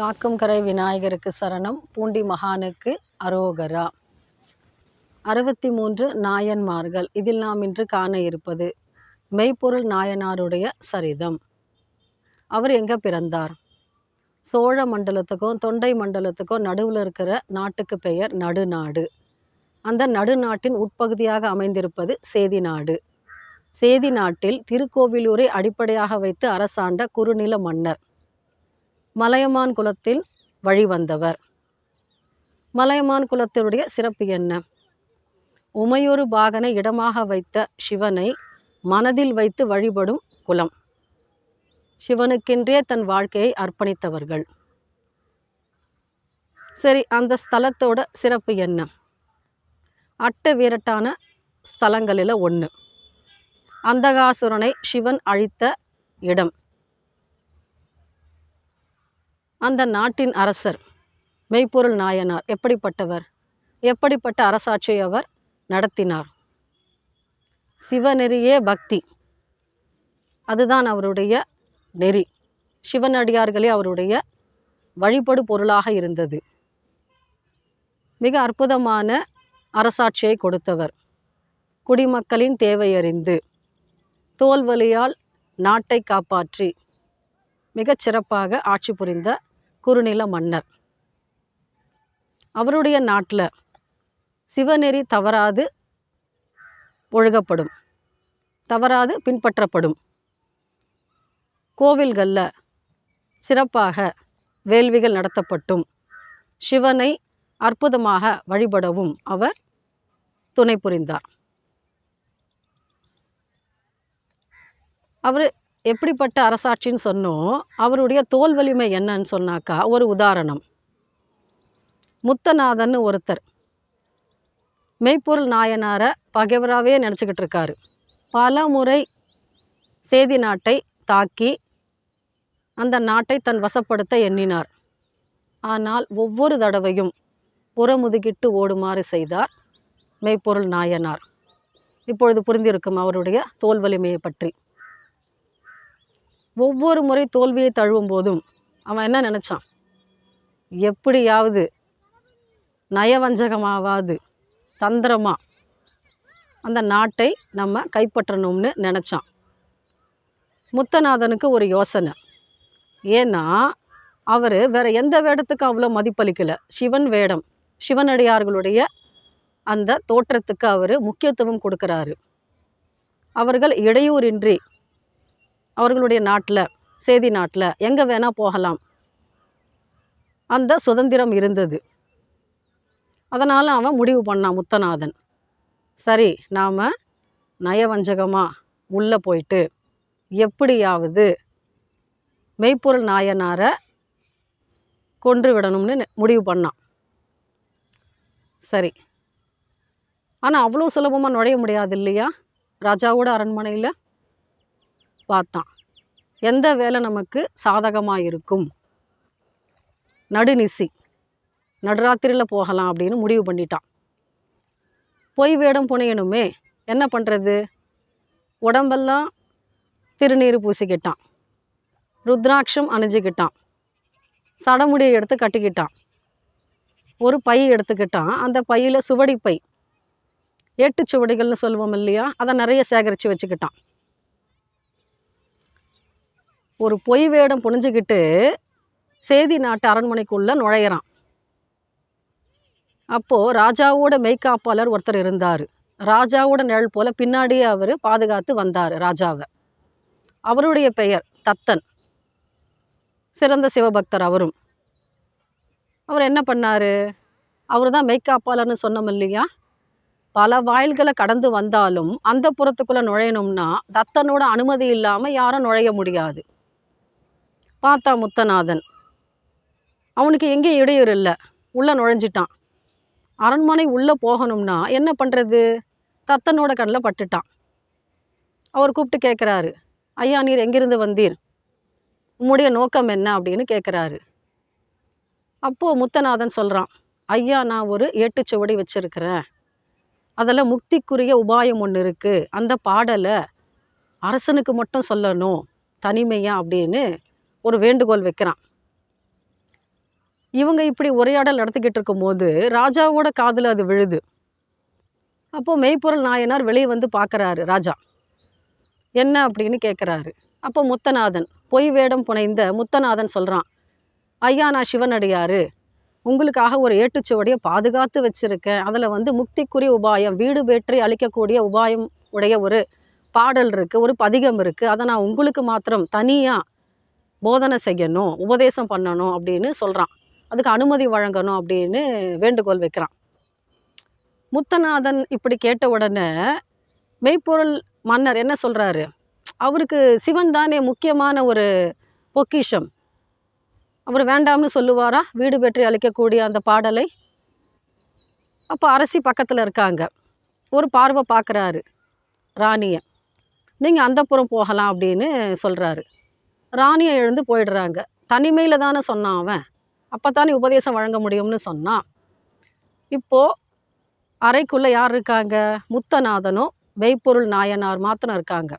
காக்கும் கரை விநாயகருக்கு சரணம். பூண்டி மகானுக்கு அரோகரா. அறுபத்தி மூன்று நாயன்மார்கள். இதில் நாம் இன்று காண இருப்பது மெய்ப்பொருள் நாயனாருடைய சரிதம். அவர் எங்கே பிறந்தார்? சோழ மண்டலத்துக்கும் தொண்டை மண்டலத்துக்கும் நடுவில் இருக்கிற நாட்டுக்கு பெயர் நடுநாடு. அந்த நடுநாட்டின் உட்பகுதியாக அமைந்திருப்பது சேதி நாடு சேதி நாட்டில் திருக்கோவிலூரை அடிப்படையாக வைத்து அரசாண்ட குறுநில மன்னர். மலையமான் குலத்தில் வழிவந்தவர். மலையமான் குலத்தினுடைய சிறப்பு என்ன? உமையொரு பாகனை இடமாக வைத்த சிவனை மனதில் வைத்து வழிபடும் குலம். சிவனுக்கென்றே தன் வாழ்க்கையை அர்ப்பணித்தவர்கள். சரி அந்த ஸ்தலத்தோட சிறப்பு என்ன? அட்ட வீரட்டான ஸ்தலங்களில் ஒன்று அந்தகாசுரனை சிவன் அழித்த இடம். அந்த நாட்டின் அரசர் மெய்ப்பொருள் நாயனார் எப்படிப்பட்டவர்? எப்படிப்பட்ட அரசாட்சியை அவர் நடத்தினார்? சிவநெறியே பக்தி. அதுதான் அவருடைய நெறி. சிவனடியார்களே அவருடைய வழிபடு பொருளாக இருந்தது. மிக அற்புதமான அரசாட்சியை கொடுத்தவர். குடிமக்களின் தேவையறிந்து தோல்வலியால் நாட்டை காப்பாற்றி மிகச் சிறப்பாக ஆட்சி புரிந்த குறுநில மன்னர். அவருடைய நாட்டில் சிவநெறி தவறாது ஒழுகப்படும் தவறாது பின்பற்றப்படும். கோவில்களில் சிறப்பாக வேள்விகள் நடத்தப்பட்டும். சிவனை அற்புதமாக வழிபடவும் அவர் துணை புரிந்தார். அவர் எப்படிப்பட்ட அரசாட்சின்னு சொன்னோம். அவருடைய தோல் வலிமை என்னன்னு சொன்னாக்கா ஒரு உதாரணம். முத்தநாதன் ஒருத்தர். மெய்ப்பொருள் நாயனாரை பகைவராகவே நினச்சிக்கிட்டு இருக்காரு. பல முறை சேதி நாட்டை தாக்கி அந்த நாட்டை தன் வசப்படுத்த எண்ணினார். ஆனால் ஒவ்வொரு தடவையும் புறமுதுகிட்டு ஓடுமாறு செய்தார் மெய்ப்பொருள் நாயனார். இப்பொழுது புரிந்திருக்கும் அவருடைய தோல் வலிமையை பற்றி. ஒவ்வொரு முறை தோல்வியை தழுவும் போதும் அவன் என்ன நினச்சான்? எப்படியாவது நயவஞ்சகமாவாது தந்திரமாக அந்த நாட்டை நம்ம கைப்பற்றணும்னு நினச்சான். முத்தநாதனுக்கு ஒரு யோசனை. ஏன்னா அவர் வேறு எந்த வேடத்துக்கும் அவ்வளோ மதிப்பளிக்கலை? சிவன் வேடம் சிவனடியார்களுடைய அந்த தோற்றத்துக்கு அவர் முக்கியத்துவம் கொடுக்குறாரு. அவர்கள் இடையூறின்றி அவர்களுடைய நாட்டில் சேதி நாட்டில் எங்கே வேணால் போகலாம். அந்த சுதந்திரம் இருந்தது. அதனால் அவன் முடிவு பண்ணான் முத்தநாதன். சரி நாம் நயவஞ்சகமாக உள்ளே போயிட்டு எப்படியாவது மெய்ப்பொருள் நாயனாரை கொன்று விடணும்னு நெ- முடிவு பண்ணான். சரி. ஆனால் அவ்வளோ சுலபமாக நுழைய முடியாது இல்லையா? ராஜாவோட அரண்மனையில் பார்த்தான். எந்த வேலை நமக்கு சாதகமாக இருக்கும் நடுநிசி நடுராத்திரியில் போகலாம் அப்படின்னு முடிவு பண்ணிட்டான். பொய் வேடம் புனையணுமே என்ன பண்ணுறது உடம்பெல்லாம் திருநீர் பூசிக்கிட்டான். ருத்ராட்சம் அணிஞ்சிக்கிட்டான். சடமுடியை எடுத்து கட்டிக்கிட்டான். ஒரு பை எடுத்துக்கிட்டான். அந்த பையில் சுவடி பை ஏட்டு சுவடிகள்னு சொல்லுவோம் இல்லையா? அதை நிறைய சேகரித்து வச்சுக்கிட்டான். ஒரு பொய் வேடம் புனிஞ்சுக்கிட்டு சேதி நாட்டு அரண்மனைக்குள்ளே நுழையிறான். அப்போது ராஜாவோட மெய்க்காப்பாளர் ஒருத்தர் இருந்தார். ராஜாவோட நிழல் போல் பின்னாடியே அவர் பாதுகாத்து வந்தார் ராஜாவை. அவருடைய பெயர் தத்தன். சிறந்த சிவபக்தர் அவரும். அவர் என்ன பண்ணார்? அவர் தான் மெய்க்காப்பாளர்னு சொன்னோம் இல்லையா? பல வாயில்களை கடந்து வந்தாலும் அந்த புறத்துக்குள்ளே நுழையணும்னா தத்தனோட அனுமதி இல்லாமல் யாரும் நுழைய முடியாது. பார்த்தா முத்தநாதன். அவனுக்கு எங்கேயும் இடையூறு இல்லை. உள்ளே நுழைஞ்சிட்டான். அரண்மனை உள்ளே போகணும்னா என்ன பண்ணுறது தத்தனோட கண்ணில் பட்டுட்டான். அவர் கூப்பிட்டு கேட்குறாரு ஐயா நீர் எங்கிருந்து வந்தீர்? உம்முடைய நோக்கம் என்ன? அப்படின்னு கேட்குறாரு அப்போது முத்தநாதன் சொல்கிறான் ஐயா நான் ஒரு ஏட்டுச்சுவடி வச்சுருக்கிறேன். அதில் முக்திக்குரிய உபாயம் ஒன்று இருக்குது அந்த பாடலை அரசனுக்கு மட்டும் சொல்லணும். தனிமையாக அப்படின்னு ஒரு வேண்டுகோள் வைக்கிறான். இவங்க இப்படி உரையாடல் நடத்திக்கிட்டு இருக்கும்போது ராஜாவோட காதில் அது விழுது. அப்போது மெய்ப்பொருள் நாயனார் வெளியே வந்து பார்க்குறாரு ராஜா என்ன அப்படின்னு கேட்குறாரு அப்போ முத்தநாதன் பொய் வேடம் புனைந்த முத்தநாதன் சொல்கிறான் ஐயா நான் சிவனடியாரு. உங்களுக்காக ஒரு ஏட்டுச்சுவடியை பாதுகாத்து வச்சுருக்கேன். அதில் வந்து முக்திக்குரிய உபாயம் வீடு வேற்றி அளிக்கக்கூடிய உபாயம் உடைய ஒரு பாடல் இருக்குது ஒரு பதிகம் இருக்குது அதை நான் உங்களுக்கு மாத்திரம் தனியாக போதனை செய்யணும் உபதேசம் பண்ணணும் அப்படின்னு சொல்கிறான் அதுக்கு அனுமதி வழங்கணும் அப்படின்னு வேண்டுகோள் வைக்கிறான். முத்தநாதன் இப்படி கேட்ட உடனே மெய்ப்பொருள் மன்னர் என்ன சொல்கிறாரு அவருக்கு சிவன் தானே முக்கியமான ஒரு பொக்கிஷம். அவர் வேண்டாம்னு சொல்லுவாரா? வீடு பெற்றி அளிக்கக்கூடிய அந்த பாடலை? அப்போ அரசி பக்கத்தில் இருக்காங்க. ஒரு பார்வை பார்க்குறாரு ராணியை. நீங்கள் அந்தப்புறம் போகலாம் அப்படின்னு சொல்கிறாரு ராணியை எழுந்து போயிடுறாங்க. தனிமையில் தானே சொன்னான் அவன். அப்போ தானே உபதேசம் வழங்க முடியும்னு சொன்னான் இப்போது அறைக்குள்ளே யார் இருக்காங்க? முத்தநாதனும் வெய்ப்பொருள் நாயனார் மாத்திரம் இருக்காங்க.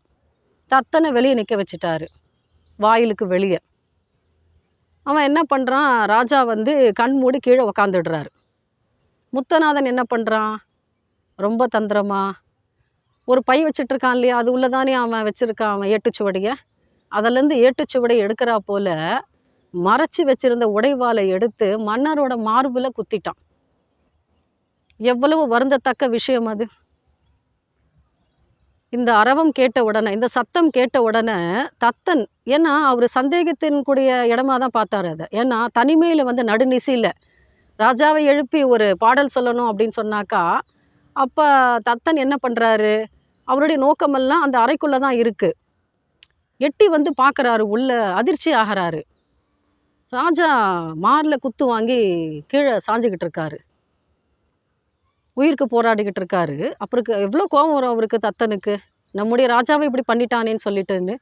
தத்தனை வெளியே நிற்க வச்சுட்டாரு. வாயிலுக்கு வெளியே. அவன் என்ன பண்ணுறான் ராஜா வந்து கண் மூடி கீழே உக்காந்துடுறாரு. முத்தநாதன் என்ன பண்ணுறான் ரொம்ப தந்திரமா. ஒரு பை வச்சிட்ருக்கான் இல்லையா? அது உள்ளதானே அவன் வச்சுருக்கான் அவன் எட்டுச்சுவடியை அதிலேருந்து ஏட்டுச்சுவடை எடுக்கிறா போல மறைச்சி வச்சிருந்த உடைவாளை எடுத்து மன்னரோட மார்பில் குத்திட்டான். எவ்வளவு வருந்தத்தக்க விஷயம் அது. இந்த அரவம் கேட்ட உடனே இந்த சத்தம் கேட்ட உடனே தத்தன் ஏன்னா அவர் சந்தேகத்தின் கூடிய இடமா தான் பார்த்தாரு அதை. ஏன்னா தனிமையில் வந்து நடுநிசையில் ராஜாவை எழுப்பி ஒரு பாடல் சொல்லணும் அப்படின்னு சொன்னாக்கா அப்போ தத்தன் என்ன பண்ணுறாரு அவருடைய நோக்கமெல்லாம் அந்த அறைக்குள்ளே தான் இருக்குது எட்டி வந்து பார்க்குறாரு உள்ள அதிர்ச்சி ஆகிறாரு. ராஜா மாரில் குத்து வாங்கி கீழே சாஞ்சுக்கிட்டு இருக்காரு. உயிருக்கு போராடிக்கிட்டு இருக்காரு. அப்புறம் எவ்வளோ கோபம் வரும் அவருக்கு தத்தனுக்கு? நம்முடைய ராஜாவை இப்படி பண்ணிட்டானேன்னு சொல்லிட்டுன்னு.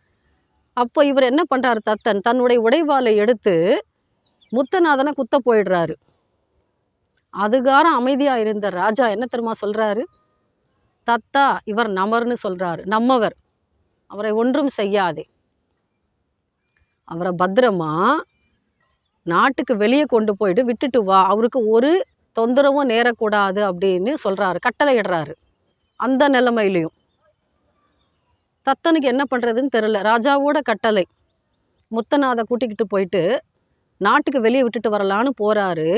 அப்போ இவர் என்ன பண்ணுறாரு தத்தன்? தன்னுடைய உடைவாளை எடுத்து முத்தநாதனை குத்த போயிடுறாரு. அதுகாரம் அமைதியாக இருந்த ராஜா என்ன தெரியுமா சொல்கிறாரு தத்தா இவர் நமர்னு சொல்கிறாரு நம்மவர். அவரை ஒன்றும் செய்யாதே. அவரை பத்திரமா நாட்டுக்கு வெளியே கொண்டு போயிட்டு விட்டுட்டு வா. அவருக்கு ஒரு தொந்தரவும் நேரக்கூடாது அப்படின்னு சொல்கிறாரு கட்டளையிடுறாரு. அந்த நிலைமையிலையும். தத்தனுக்கு என்ன பண்ணுறதுன்னு தெரில ராஜாவோட கட்டளை. முத்தநாதை கூட்டிக்கிட்டு போயிட்டு நாட்டுக்கு வெளியே விட்டுட்டு வரலான்னு போகிறாரு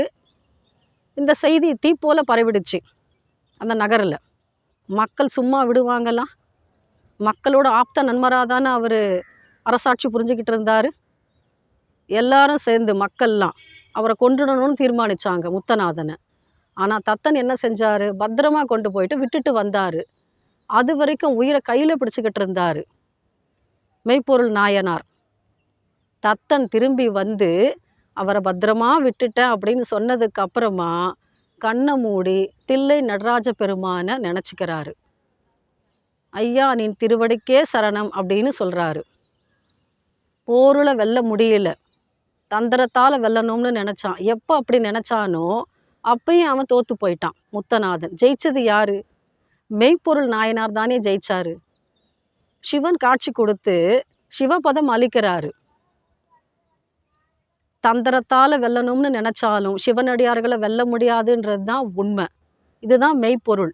இந்த செய்தி தீப்போல பரவிடுச்சு அந்த நகரில். மக்கள் சும்மா விடுவாங்களாம் மக்களோட ஆப்த நண்பராக தானே அவர் அரசாட்சி புரிஞ்சுக்கிட்டு இருந்தார். எல்லாரும் சேர்ந்து மக்கள்லாம் அவரை கொண்டுடணும்னு தீர்மானிச்சாங்க முத்தநாதனை. ஆனால் தத்தன் என்ன செஞ்சார்? பத்திரமா கொண்டு போயிட்டு விட்டுட்டு வந்தார். அது வரைக்கும் உயிரை கையில் பிடிச்சிக்கிட்டு இருந்தார். மெய்ப்பொருள் நாயனார். தத்தன் திரும்பி வந்து அவரை பத்திரமா விட்டுட்டேன் அப்படின்னு சொன்னதுக்கு அப்புறமா கண்ணை மூடி தில்லை நடராஜ பெருமானை நினச்சிக்கிறாரு. ஐயா நீ திருவடிக்கே சரணம் அப்படின்னு சொல்கிறாரு போரில் வெல்ல முடியல. தந்திரத்தால் வெல்லணும்னு நினச்சான். எப்போ அப்படி நினச்சானோ அப்பயும் அவன் தோற்று போயிட்டான் முத்தநாதன். ஜெயிச்சது யார்? மெய்ப்பொருள் நாயனார் தானே ஜெயிச்சாரு. சிவன் காட்சி கொடுத்து சிவபதம் அளிக்கிறாரு. தந்திரத்தால் வெல்லணும்னு நினச்சாலும் சிவனடியார்களை வெல்ல முடியாதுன்றது தான் உண்மை. இதுதான் மெய்ப்பொருள்.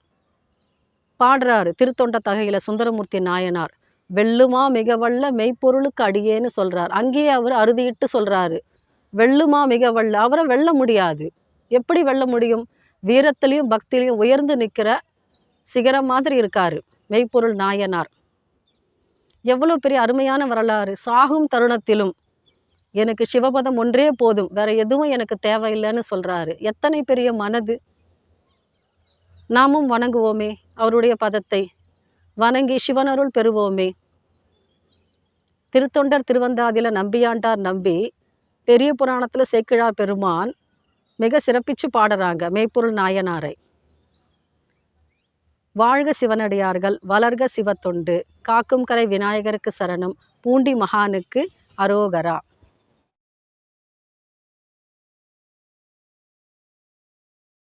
பாடுறாரு. திருத்தொண்ட தகையில் சுந்தரமூர்த்தி நாயனார். வெல்லுமா மிக வல்ல மெய்ப்பொருளுக்கு அடியேன்னு சொல்றார். அங்கேயே அவர் அறுதியிட்டு சொல்றாரு. வெல்லுமா மிக வல்ல அவரை வெல்ல முடியாது. எப்படி வெல்ல முடியும்? வீரத்திலையும் பக்திலையும் உயர்ந்து நிற்கிற சிகரம் மாதிரி இருக்காரு மெய்ப்பொருள் நாயனார். எவ்வளோ பெரிய அருமையான வரலாறு. சாகும் தருணத்திலும் எனக்கு சிவபதம் ஒன்றே போதும். வேற எதுவும் எனக்கு தேவையில்லைன்னு சொல்றாரு. எத்தனை பெரிய மனது. நாமும் வணங்குவோமே. அவருடைய பதத்தை. வணங்கி சிவனருள் பெறுவோமே. திருத்தொண்டர் திருவந்தாதில நம்பியாண்டார் நம்பி பெரிய புராணத்தில் சேக்கிழார் பெருமான் மிக சிறப்பிச்சு பாடுறாங்க மெய்ப்பொருள் நாயனாரை. வாழ்க சிவனடியார்கள் வளர்க சிவத்தொண்டு காக்கும் கரை விநாயகருக்கு சரணம் பூண்டி மகானுக்கு அரோகரா.